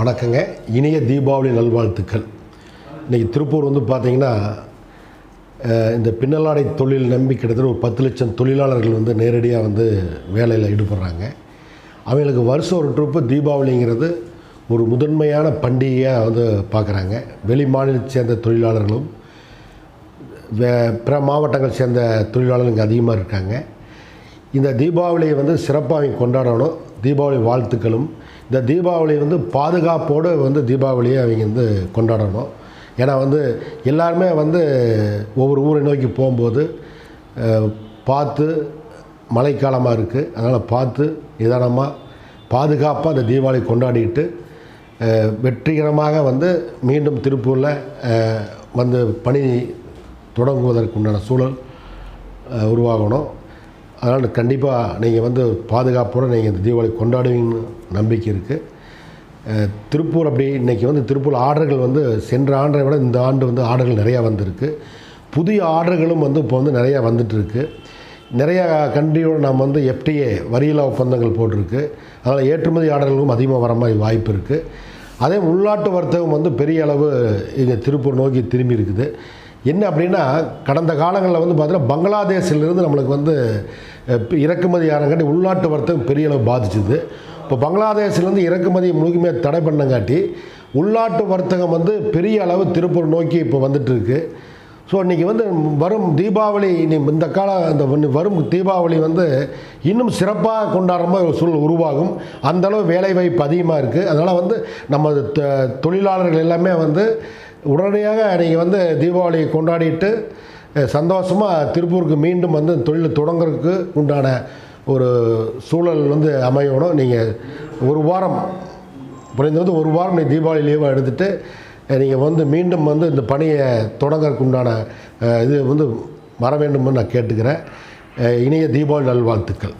வணக்கங்க. இனிய தீபாவளி நல்வாழ்த்துக்கள். இன்றைக்கி திருப்பூர் வந்து பார்த்திங்கன்னா இந்த பின்னலாடை தொழில் நம்பி கிட்டத்தட்ட ஒரு பத்து லட்சம் தொழிலாளர்கள் வந்து நேரடியாக வந்து வேலையில் ஈடுபடுறாங்க. அவங்களுக்கு வருஷம் ஒரு ட்ரிப்பு தீபாவளிங்கிறது ஒரு முதன்மையான பண்டிகையாக வந்து பார்க்குறாங்க வெளி மாநிலத்தை சேர்ந்த தொழிலாளர்களும் வே பிற மாவட்டங்கள் சேர்ந்த தொழிலாளர்கள் இங்கே அதிகமாக இருக்காங்க. இந்த தீபாவளியை வந்து சிறப்பாக அவங்க கொண்டாடணும். தீபாவளி வாழ்த்துக்களும். இந்த தீபாவளி வந்து பாதுகாப்போடு வந்து தீபாவளியை அவங்க வந்து கொண்டாடணும். ஏன்னா வந்து எல்லாருமே வந்து ஒவ்வொரு ஊரை நோக்கி போகும்போது பார்த்து மழைக்காலமாக இருக்குது அதனால் பார்த்து நிதானமாக பாதுகாப்பாக அந்த தீபாவளி கொண்டாடிட்டு வெற்றிகரமாக வந்து மீண்டும் திருப்பூரில் வந்து பணி தொடங்குவதற்குண்டான சூழல் உருவாகணும். அதனால் கண்டிப்பாக நீங்கள் வந்து பாதுகாப்போடு நீங்கள் இந்த தீபாவளி கொண்டாடுவீங்கன்னு நம்பிக்கை இருக்குது திருப்பூர் அப்படி இன்றைக்கி வந்து திருப்பூர் ஆர்டர்கள் வந்து சென்ற ஆண்டை விட இந்த ஆண்டு வந்து ஆர்டர்கள் நிறையா வந்திருக்கு. புதிய ஆர்டர்களும் வந்து இப்போ வந்து நிறையா வந்துட்டுருக்கு. நிறையா கண்ட்ரியோட நம்ம வந்து எஃப்டிஏ வரியில்லா ஒப்பந்தங்கள் போட்டிருக்கு. அதனால் ஏற்றுமதி ஆர்டர்களும் அதிகமாக வர மாதிரி வாய்ப்பு இருக்குது அதே உள்நாட்டு வர்த்தகம் வந்து பெரிய அளவு இங்கே திருப்பூர் நோக்கி திரும்பி இருக்குது. என்ன அப்படின்னா கடந்த காலங்களில் வந்து பார்த்தீங்கன்னா பங்களாதேஷிலிருந்து நம்மளுக்கு வந்து அஹ், இறக்குமதி ஆனங்காட்டி உள்நாட்டு வர்த்தகம் பெரிய அளவு பாதிச்சுது. இப்போ பங்களாதேஷ்லேருந்து இறக்குமதி முழுமையாக தடை பண்ணங்காட்டி உள்நாட்டு வர்த்தகம் வந்து பெரிய அளவு திருப்பூர் நோக்கி இப்போ வந்துட்டுருக்கு ஸோ இன்றைக்கி வந்து வரும் தீபாவளி இனி இந்த கால அந்த வரும் தீபாவளி வந்து இன்னும் சிறப்பாக கொண்டாடுற மாதிரி ஒரு சூழல் உருவாகும். அந்த அளவு வேலைவாய்ப்பு அதிகமாக இருக்குது அதனால் வந்து நம்ம தொழிலாளர்கள் எல்லாமே வந்து உடனடியாக நீங்கள் வந்து தீபாவளி கொண்டாடிட்டு சந்தோஷமாக திருப்பூருக்கு மீண்டும் வந்து தொழில் தொடங்குறதுக்கு உண்டான ஒரு சூழல் வந்து அமையணும். நீங்கள் ஒரு வாரம் குறைந்தது ஒரு வாரம் நீ தீபாவளி லீவாக எடுத்துகிட்டு நீங்கள் வந்து மீண்டும் வந்து இந்த பணியை தொடங்கறதுக்கு உண்டான இது வந்து வர வேண்டும்னு நான் கேட்டுக்கிறேன். இனிய தீபாவளி நல்வாழ்த்துக்கள்.